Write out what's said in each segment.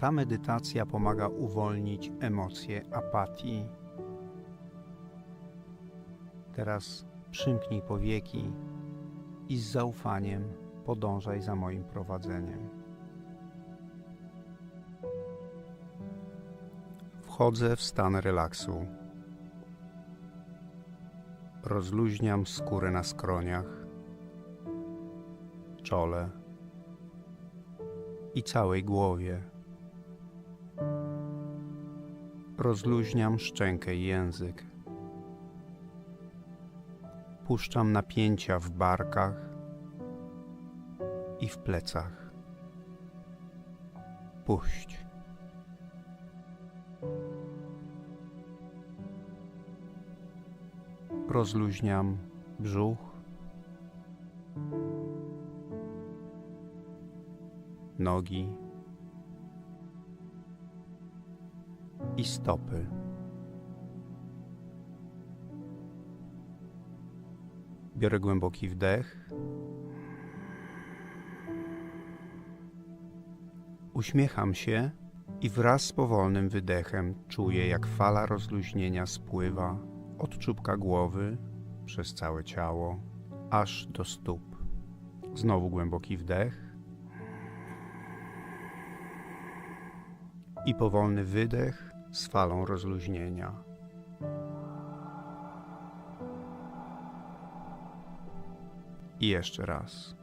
Ta medytacja pomaga uwolnić emocje apatii. Teraz przymknij powieki i z zaufaniem podążaj za moim prowadzeniem. Wchodzę w stan relaksu. Rozluźniam skórę na skroniach, czole i całej głowie. Rozluźniam szczękę i język. Puszczam napięcia w barkach i w plecach. Puść. Rozluźniam brzuch, nogi i stopy. Biorę głęboki wdech. Uśmiecham się i wraz z powolnym wydechem czuję, jak fala rozluźnienia spływa od czubka głowy przez całe ciało aż do stóp. Znowu głęboki wdech i powolny wydech z falą rozluźnienia. I jeszcze raz.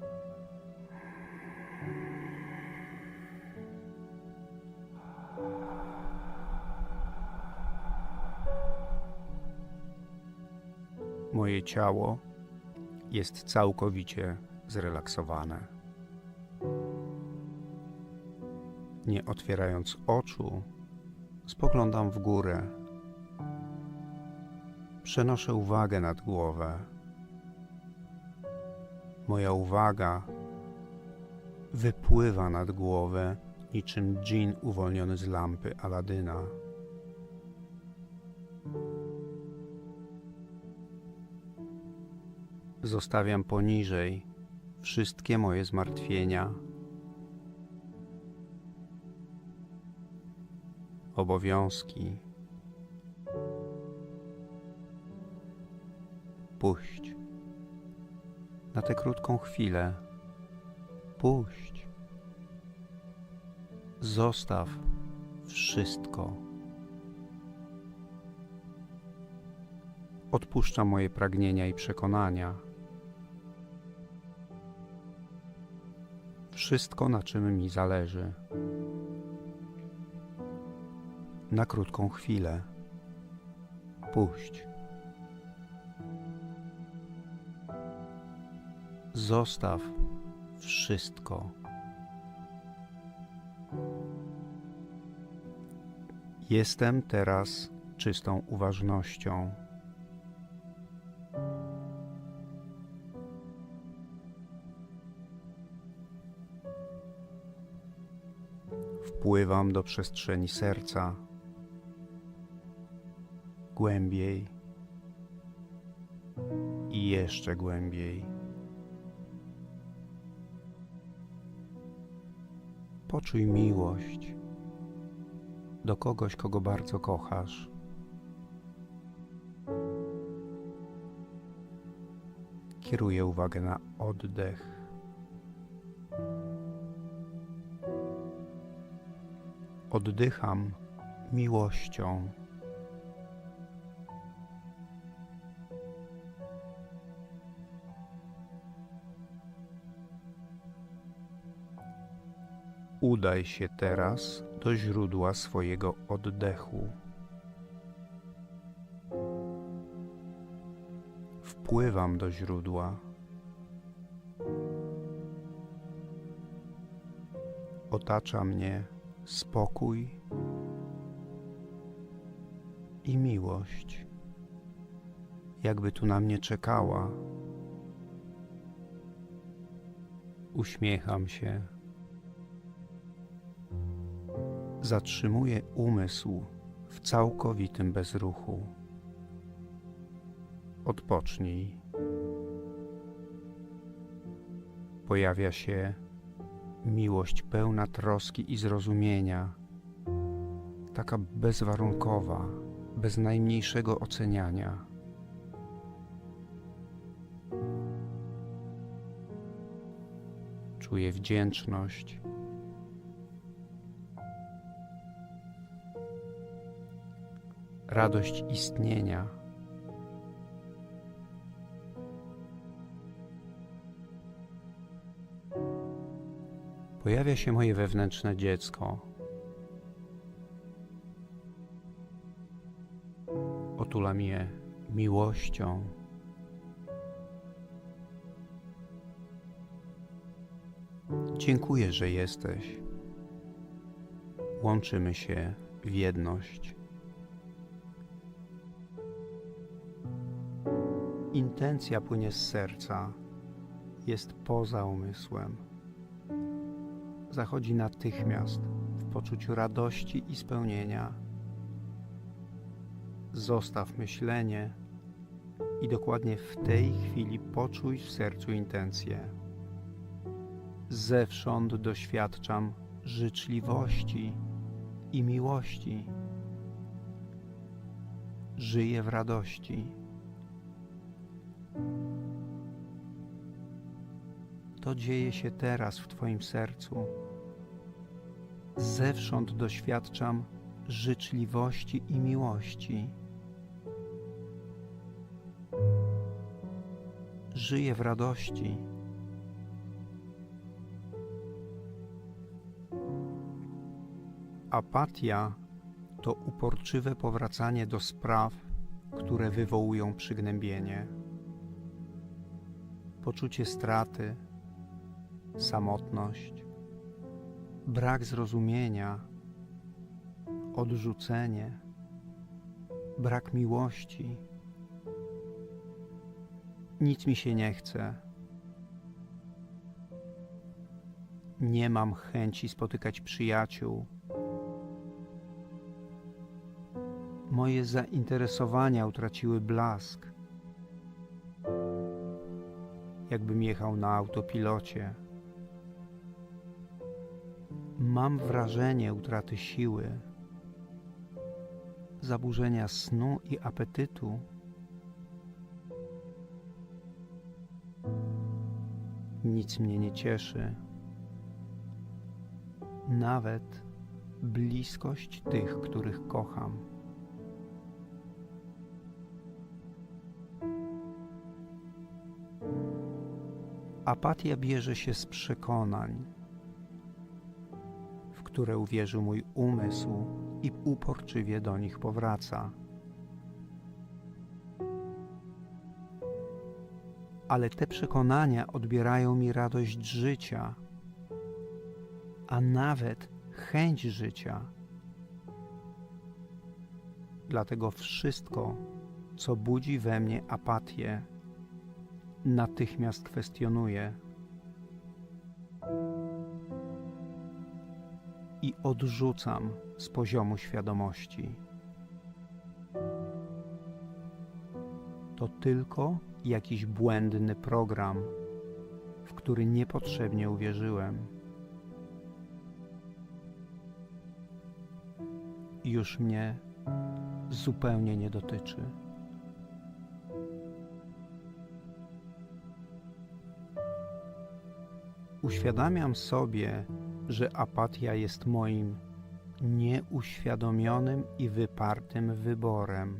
Moje ciało jest całkowicie zrelaksowane. Nie otwierając oczu, spoglądam w górę. Przenoszę uwagę nad głowę. Moja uwaga wypływa nad głowę niczym dżin uwolniony z lampy Aladyna. Zostawiam poniżej wszystkie moje zmartwienia, obowiązki. Puść. Na tę krótką chwilę. Puść. Zostaw wszystko. Odpuszczam moje pragnienia i przekonania. Wszystko, na czym mi zależy. Na krótką chwilę. Puść. Zostaw wszystko. Jestem teraz czystą uważnością. Wpływam do przestrzeni serca, głębiej i jeszcze głębiej. Poczuj miłość do kogoś, kogo bardzo kochasz. Kieruję uwagę na oddech. Oddycham miłością. Udaj się teraz do źródła swojego oddechu. Wpływam do źródła. Otacza mnie spokój i miłość, jakby tu na mnie czekała. Uśmiecham się. Zatrzymuję umysł w całkowitym bezruchu. Odpocznij. Pojawia się miłość pełna troski i zrozumienia taka bezwarunkowa, bez najmniejszego oceniania. Czuję wdzięczność. Radość istnienia. Pojawia się moje wewnętrzne dziecko. Otula mnie miłością. Dziękuję, że jesteś. Łączymy się w jedność. Intencja płynie z serca, jest poza umysłem. Zachodzi natychmiast w poczuciu radości i spełnienia. Zostaw myślenie i dokładnie w tej chwili poczuj w sercu intencję. Zewsząd doświadczam życzliwości i miłości. Żyję w radości. To dzieje się teraz w Twoim sercu. Zewsząd doświadczam życzliwości i miłości. Żyję w radości. Apatia to uporczywe powracanie do spraw, które wywołują przygnębienie. Poczucie straty, samotność, brak zrozumienia, odrzucenie, brak miłości. Nic mi się nie chce. Nie mam chęci spotykać przyjaciół. Moje zainteresowania utraciły blask. Jakbym jechał na autopilocie. Mam wrażenie utraty siły, zaburzenia snu i apetytu. Nic mnie nie cieszy, nawet bliskość tych, których kocham. Apatia bierze się z przekonań, w które uwierzył mój umysł i uporczywie do nich powraca. Ale te przekonania odbierają mi radość życia, a nawet chęć życia. Dlatego wszystko, co budzi we mnie apatię, natychmiast kwestionuję i odrzucam z poziomu świadomości. To tylko jakiś błędny program, w który niepotrzebnie uwierzyłem. Już mnie zupełnie nie dotyczy. Uświadamiam sobie, że apatia jest moim nieuświadomionym i wypartym wyborem.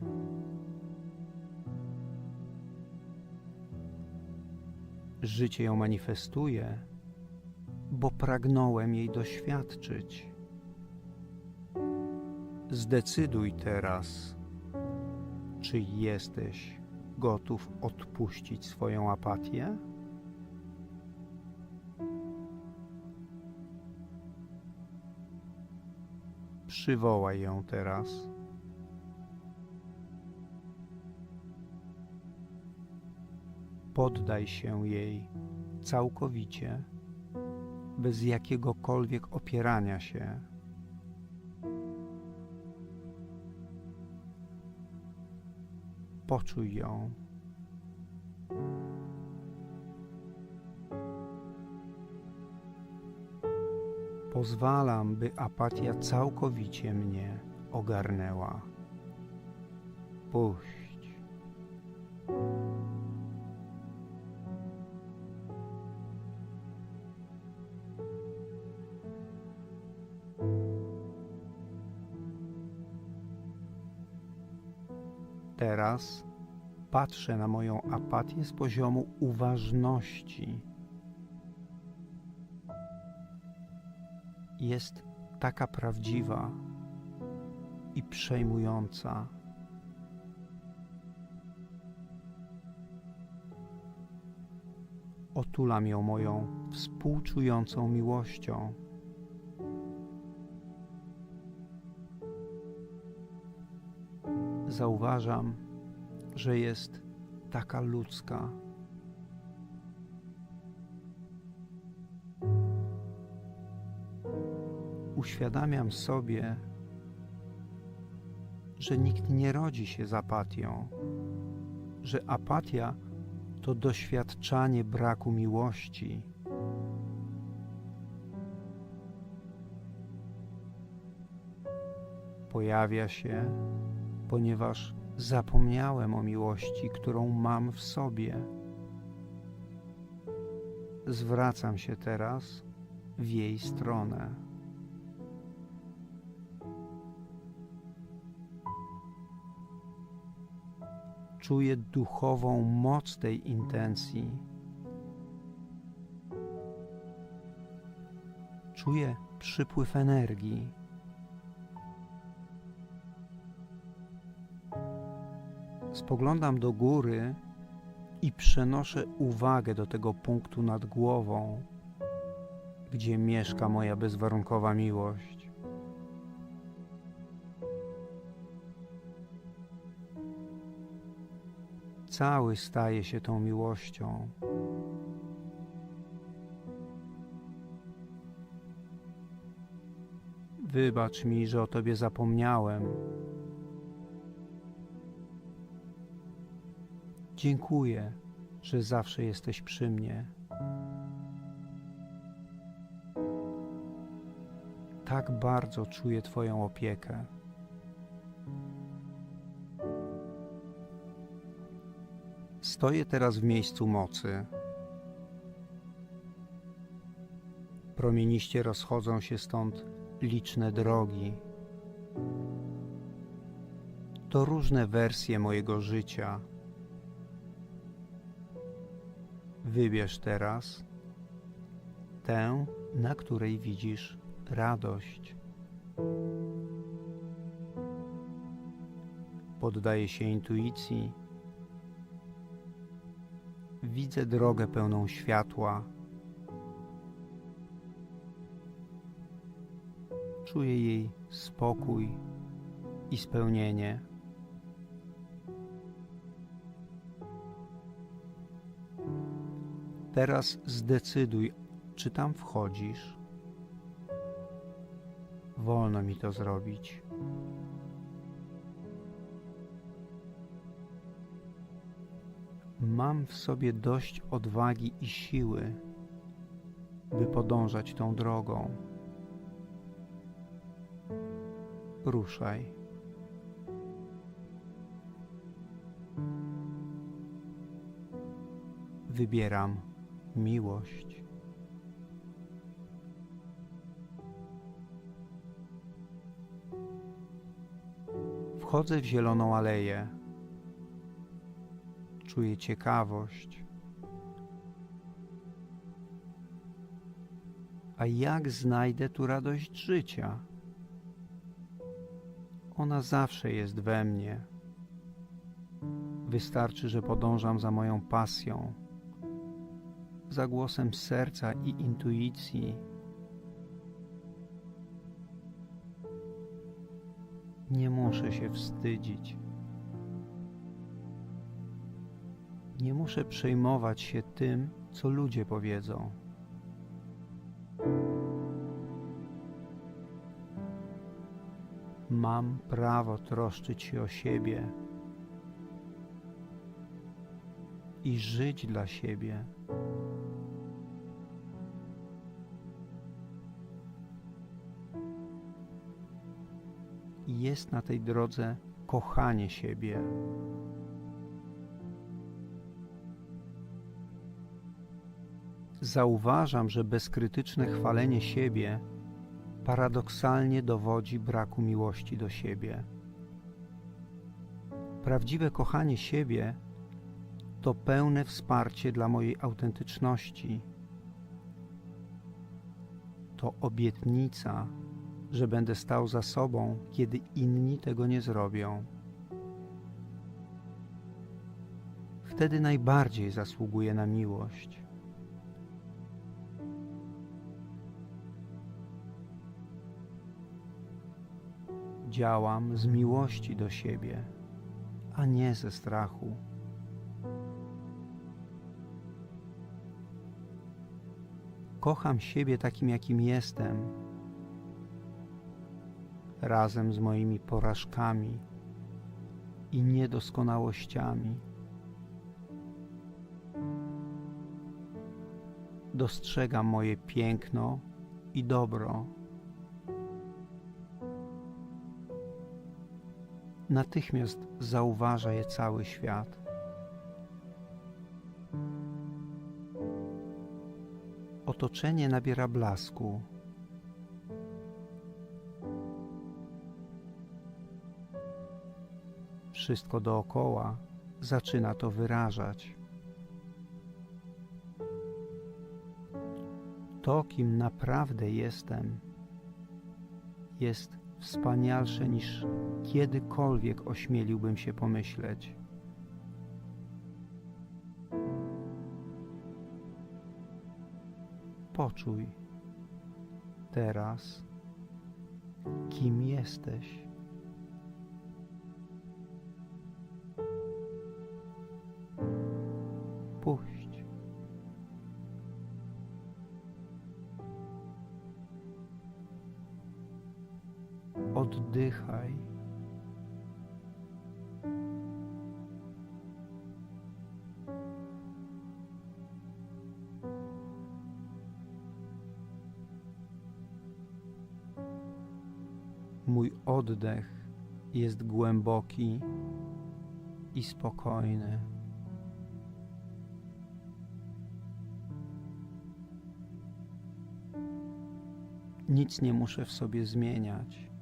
Życie ją manifestuje, bo pragnąłem jej doświadczyć. Zdecyduj teraz, czy jesteś gotów odpuścić swoją apatię? Przywołaj ją teraz. Poddaj się jej całkowicie, bez jakiegokolwiek opierania się. Poczuj ją. Pozwalam, by apatia całkowicie mnie ogarnęła. Puść. Teraz patrzę na moją apatię z poziomu uważności. Jest taka prawdziwa i przejmująca. Otulam ją moją współczującą miłością. Zauważam, że jest taka ludzka. Uświadamiam sobie, że nikt nie rodzi się z apatią, że apatia to doświadczanie braku miłości. Pojawia się, ponieważ zapomniałem o miłości, którą mam w sobie. Zwracam się teraz w jej stronę. Czuję duchową moc tej intencji. Czuję przypływ energii. Spoglądam do góry i przenoszę uwagę do tego punktu nad głową, gdzie mieszka moja bezwarunkowa miłość. Cały staje się tą miłością. Wybacz mi, że o Tobie zapomniałem. Dziękuję, że zawsze jesteś przy mnie. Tak bardzo czuję Twoją opiekę. Stoję teraz w miejscu mocy. Promieniście rozchodzą się stąd liczne drogi. To różne wersje mojego życia. Wybierz teraz tę, na której widzisz radość. Poddaję się intuicji. Widzę drogę pełną światła. Czuję jej spokój i spełnienie. Teraz zdecyduj, czy tam wchodzisz. Wolno mi to zrobić. Mam w sobie dość odwagi i siły, by podążać tą drogą. Ruszaj. Wybieram miłość. Wchodzę w zieloną aleję. Czuję ciekawość. A jak znajdę tu radość życia? Ona zawsze jest we mnie. Wystarczy, że podążam za moją pasją za głosem serca i intuicji. Nie muszę się wstydzić. Nie muszę przejmować się tym, co ludzie powiedzą. Mam prawo troszczyć się o siebie i żyć dla siebie. jest na tej drodze kochanie siebie. Zauważam, że bezkrytyczne chwalenie siebie paradoksalnie dowodzi braku miłości do siebie. Prawdziwe kochanie siebie to pełne wsparcie dla mojej autentyczności. To obietnica, że będę stał za sobą, kiedy inni tego nie zrobią. Wtedy najbardziej zasługuję na miłość. Działam z miłości do siebie, a nie ze strachu. Kocham siebie takim, jakim jestem, razem z moimi porażkami i niedoskonałościami. Dostrzegam moje piękno i dobro. Natychmiast zauważa je cały świat. Otoczenie nabiera blasku. Wszystko dookoła zaczyna to wyrażać. To, kim naprawdę jestem, jest wspanialsze niż kiedykolwiek ośmieliłbym się pomyśleć. Poczuj teraz, kim jesteś. Oddychaj. Mój oddech jest głęboki i spokojny. Nic nie muszę w sobie zmieniać.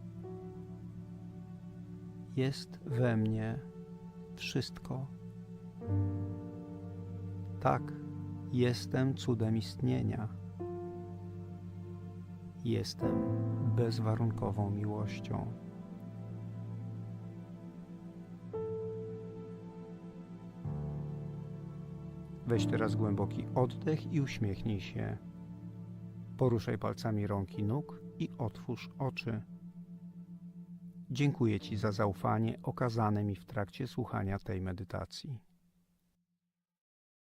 Jest we mnie wszystko. Tak, jestem cudem istnienia. Jestem bezwarunkową miłością. Weź teraz głęboki oddech i uśmiechnij się. Poruszaj palcami rąk i nóg i otwórz oczy. Dziękuję Ci za zaufanie okazane mi w trakcie słuchania tej medytacji.